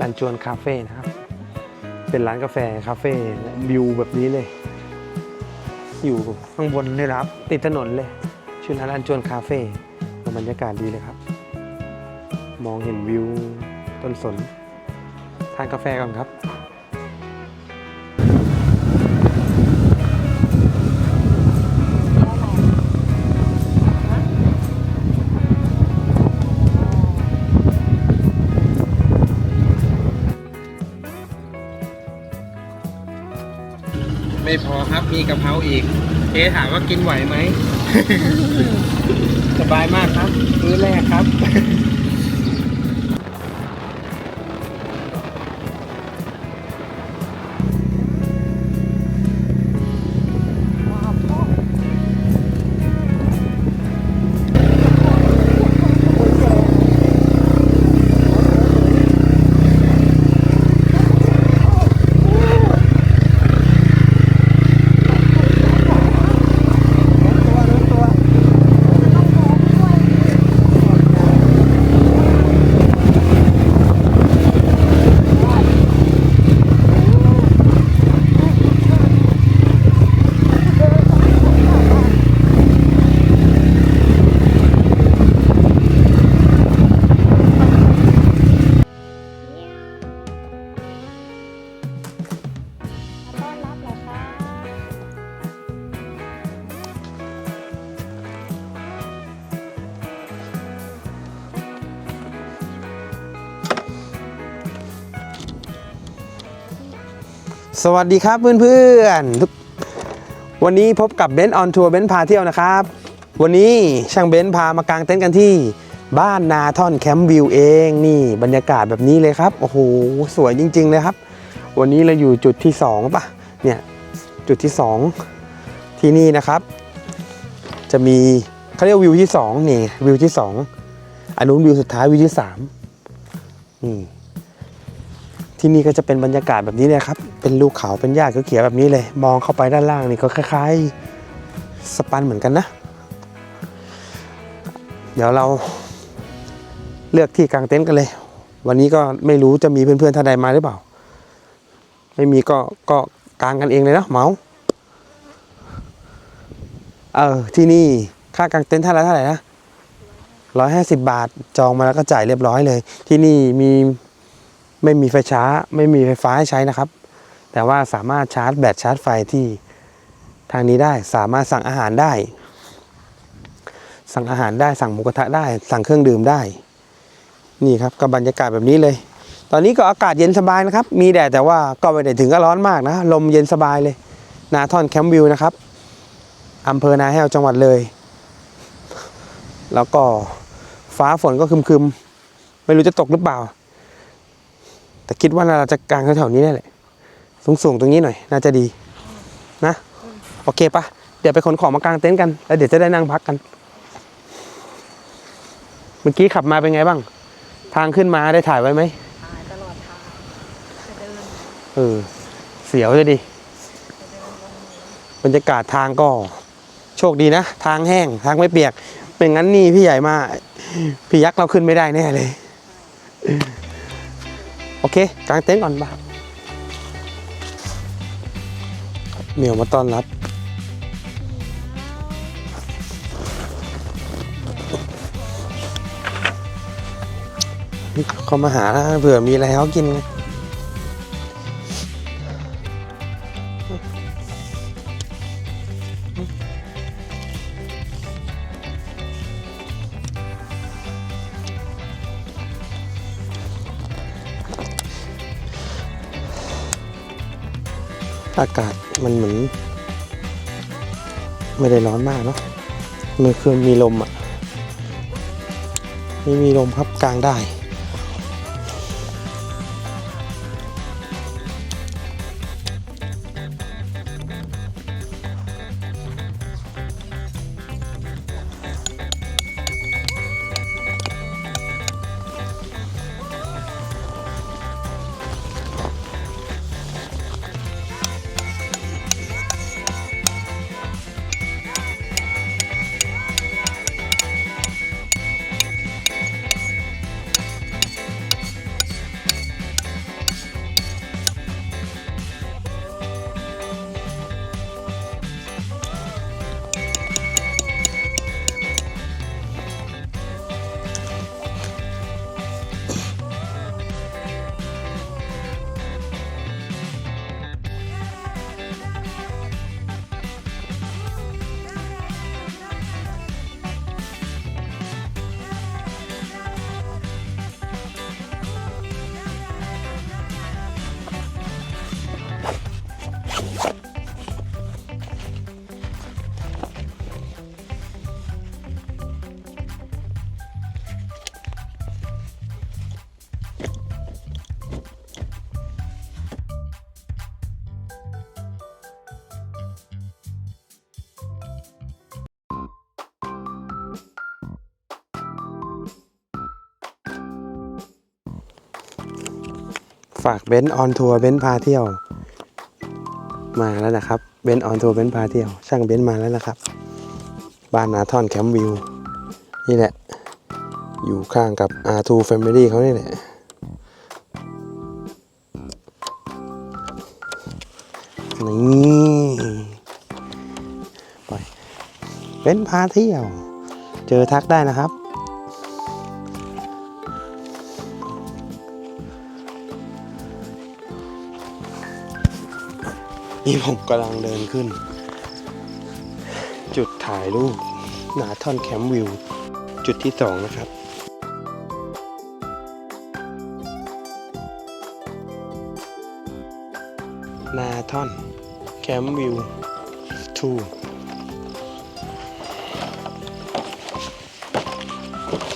ร้านจวนคาเฟ่นะครับ เป็นร้านกาแฟคาเฟ่วิวแบบนี้เลย อยู่ข้างบนเลยครับ ติดถนนเลย ชื่อร้านร้านจวนคาเฟ่บรรยากาศดีเลยครับ มองเห็นวิวต้นสน ทานกาแฟก่อนครับ ไม่พอครับมีกะเพราอีกเจ๊ถามว่ากินไหวไหม สบายมากครับ มื้อแรกครับ สวัสดีครับเพื่อนๆทุกวันนี้พบกับเบนซ์ออนทัวร์เบนซ์พาเที่ยวนะครับ วันนี้ช่างเบนซ์พามากางเต็นท์กันที่บ้านนาท่อนแคมป์วิวเองนี่บรรยากาศแบบนี้เลยครับ โอ้โห สวยจริง ๆ เลยครับ วันนี้เราอยู่จุดที่2ป่ะเนี่ยจุดที่ 2 ที่นี่นะครับ จะมีเขาเรียกวิวที่2นี่วิวที่ 2อันนู้นวิวสุดท้ายวิวที่3นี่ ที่นี่ก็จะเป็นบรรยากาศแบบนี้เลยครับ เป็นลูกเขาเป็นหญ้าเขียวแบบนี้เลย มองเข้าไปด้านล่างนี่ก็คล้าย ๆ สปันเหมือนกันนะ เดี๋ยวเราเลือกที่กางเต็นท์กันเลย วันนี้ก็ไม่รู้จะมีเพื่อนๆท่านใดมาหรือเปล่า ไม่มีก็ก็กางกันเองเลยเนาะเมาเออที่นี่ค่ากางเต็นท์ท่านละเท่าไหร่นะร้อยห้าสิบบาทจองมาแล้วก็จ่ายเรียบร้อยเลย ที่นี่มี ไม่มีไฟช้า ไม่มีไฟฟ้าให้ใช้นะครับ แต่ว่าสามารถชาร์จแบตชาร์จไฟที่ทางนี้ได้สามารถสั่งอาหารได้ สั่งอาหารได้สั่งหมูกระทะได้ สั่งเครื่องดื่มได้ นี่ครับก็บบรรยากาศแบบนี้เลย ตอนนี้ก็อากาศเย็นสบายนะครับ มีแดดแต่ว่าก็ไม่ได้ถึงก็ร้อนมากนะ ลมเย็นสบายเลย นาทอนแคมป์วิวนะครับอำเภอนาแห้วจังหวัดเลย แล้วก็ฟ้าฝนก็คึมๆ ไม่รู้จะตกหรือเปล่า แต่คิดว่าเราจะกางแถวๆนี้นี่แหละสูงๆตรงนี้หน่อย น่าจะดีนะ โอเคปะเดี๋ยวไปขนของมากางเต็นท์กันแล้วเดี๋ยวจะได้นั่งพักกัน เมื่อกี้ขับมาเป็นไงบ้าง ทางขึ้นมาได้ถ่ายไว้ไหมถ่ายตลอดทางจะเดินเออเสียวเลยดิบรรยากาศทางก็ โชคดีนะ ทางแห้งทางไม่เปียกไม่งั้นนี่พี่ใหญ่มา พี่ยักษ์เราขึ้นไม่ได้แน่เลยโอเค กางเต็นท์ก่อนบ้าเหมียวมาต้อนรับ เขามาหาเผื่อมีอะไรเขากิน อากาศมันเหมือน ไม่ได้ร้อนมากเนาะมันคือมีลมอะ ไม่มีลมพับกลางได้ ฝากเบนซ์ออนทัวร์เบนซ์พาเที่ยว มาแล้วนะครับเบนซ์ออนทัวร์เบนซ์พาเที่ยว ช่างเบนซ์มาแล้วนะครับ บ้านนาทอนแคมป์วิว นี่แหละ อยู่ข้างกับ R2 Family เขานี่แหละนี่ไปเบนซ์พาเที่ยว เจอทักได้นะครับ นี่ผมกำลังเดินขึ้น จุดถ่ายรูปนาท่อนแคมป์วิว จุดที่สองนะครับนาท่อนแคมป์วิวทู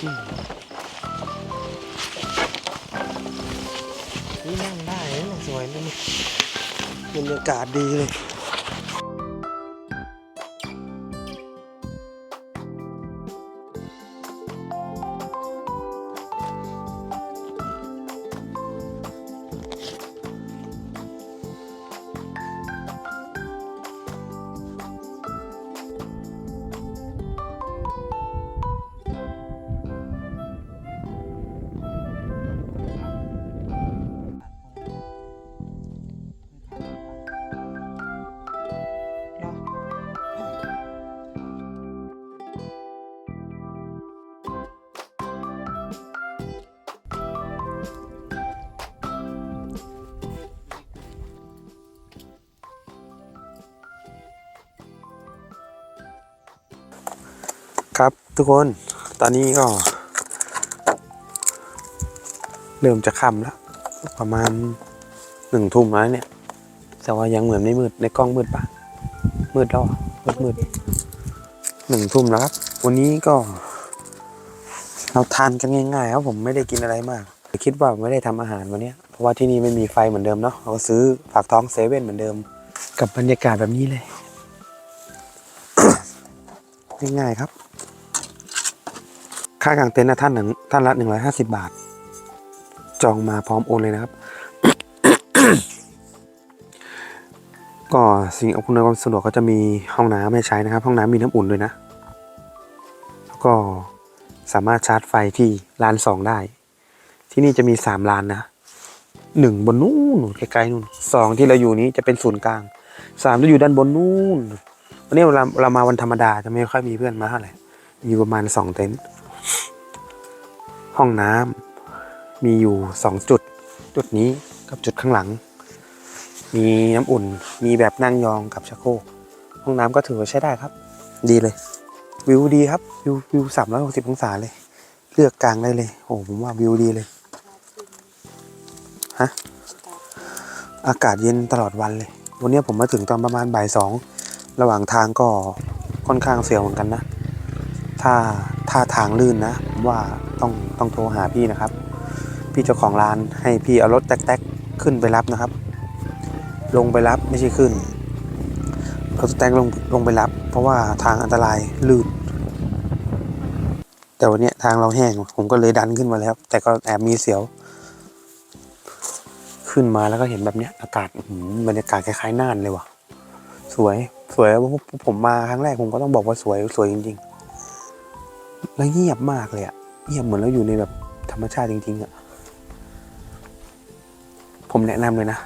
นี่ บรรยากาศดีเลย ครับทุกคนตอนนี้ก็ เริ่มจะค่ำแล้ว ประมาณหนึ่งทุ่มแล้วเนี่ย แต่ว่ายังเหมือนไม่มืดในกล้องมืดปะมืดแล้วเหรอมืดมืดหนึ่งทุ่มแล้วครับ วันนี้ก็ เราทานกันง่ายๆครับผมไม่ได้กินอะไรมากคิดว่าไม่ได้ทำอาหารวันนี้เพราะว่าที่นี่ไม่มีไฟเหมือนเดิมเนาะเราก็ซื้อฝากท้องเซเว่นเหมือนเดิม กับบรรยากาศแบบนี้เลย ง่ายๆครับ ค่ากางเต็นท์นะท่านหนึ่งท่านละหนึ่งร้อยห้าสิบบาท จองมาพร้อมโอนเลยนะครับ ก็สิ่งอำนวยความสะดวกก็จะมีห้องน้ำให้ใช้นะครับ ห้องน้ำมีน้ำอุ่นด้วยนะ แล้วก็สามารถชาร์จไฟที่ลานสองได้ ที่นี่จะมีสามลานนะหนึ่งบนนู้นไกลๆนู่นสองที่เราอยู่นี้จะเป็นศูนย์กลางสามจะอยู่ด้านบนนู้นวันนี้เราเรามาวันธรรมดาจะไม่ค่อยมีเพื่อนมาเท่าไหร่อยู่ประมาณสองเต็นท์ ห้องน้ำมีอยู่สองจุด จุดนี้กับจุดข้างหลัง มีน้ำอุ่นมีแบบนั่งยองกับชักโครกห้องน้ำก็ถือว่าใช้ได้ครับ ดีเลย วิวดีครับ วิววิวสามร้อยหกสิบองศาเลย เลือกกลางได้เลย โอ้ผมว่าวิวดีเลยฮะอากาศเย็นตลอดวันเลย วันนี้ผมมาถึงตอนประมาณบ่ายสอง ระหว่างทางก็ค่อนข้างเสียวเหมือนกันนะ ถ้า ถ้าทางลื่นนะผมว่าต้องต้องโทรหาพี่นะครับ พี่เจ้าของร้านให้พี่เอารถแท็กๆขึ้นไปรับนะครับ ลงไปรับไม่ใช่ขึ้นเอาสแต็กลงลงไปรับ เพราะว่าทางอันตรายลื่น แต่วันนี้ทางเราแห้งผมก็เลยดันขึ้นมาแล้ว แต่ก็แอบมีเสียว ขึ้นมาแล้วก็เห็นแบบเนี้ยอากาศอื้อหือบรรยากาศคล้ายๆน่านเลยว่ะ สวยสวยผมมาครั้งแรกผมก็ต้องบอกว่าสวยสวยจริง ๆ แล้วเงียบมากเลยอะเงียบเหมือนเราอยู่ในแบบธรรมชาติจริง ๆอะผมแนะนำเลยนะ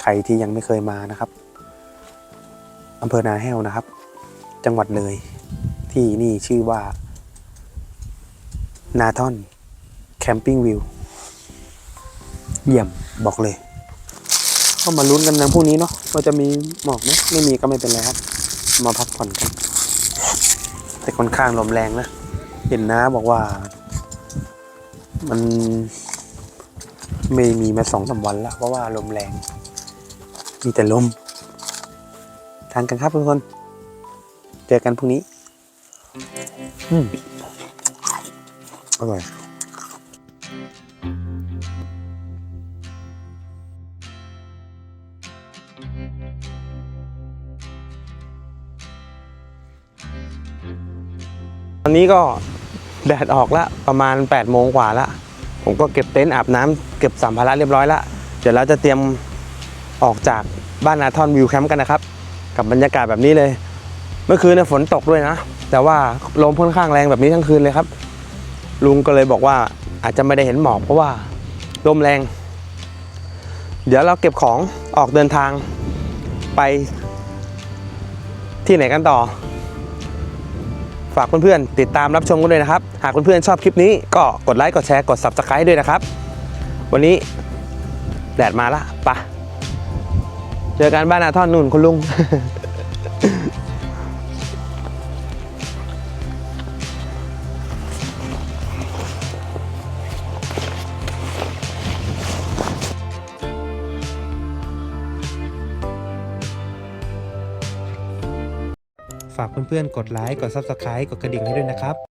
ใครที่ยังไม่เคยมานะครับอำเภอนาแห้วนะครับ จังหวัดเลย ที่นี่ชื่อว่า นาทอนแคมปิ้งวิวเยี่ยมบอกเลยก็มาลุ้นกันนะพรุ่งนี้เนาะว่าจะมีหมอกไหมไม่มีก็ไม่เป็นไรครับ มาพักผ่อนกัน แต่ค่อนข้างลมแรงนะ เห็นน้าบอกว่า มันไม่มีมาสองสามวันแล้วเพราะว่าลมแรง มีแต่ลม ทานกันครับทุกคน เจอกันพรุ่งนี้ อืมอร่อยตอนนี้ก็ แดดออกละประมาณ8ปดโมงกว่าละผมก็เก็บเต็นท์อาบน้ำเก็บสัมภาระเรียบร้อยละเดี๋ยวเราจะเตรียมออกจากบ้านนาทอนวิวแคมป์กันนะครับ กับบรรยากาศแบบนี้เลย เมื่อคืนเนี่ยฝนตกด้วยนะ แต่ว่าลมค่อนข้างแรงแบบนี้ทั้งคืนเลยครับ ลุงก็เลยบอกว่าอาจจะไม่ได้เห็นหมอกเพราะว่าลมแรง เดี๋ยวเราเก็บของออกเดินทางไปที่ไหนกันต่อ ฝากเพื่อนๆติดตามรับชมกันด้วยนะครับ หากเพื่อนๆชอบคลิปนี้ก็กดไลค์กดแชร์กด Subscribe ด้วยนะครับ วันนี้แดดมาละปะเจอกันบ้านนาท่อนนุ่นคุณลุง ฝากเพื่อนๆ กดไลค์ กด Subscribe กดกระดิ่งให้ด้วยนะครับ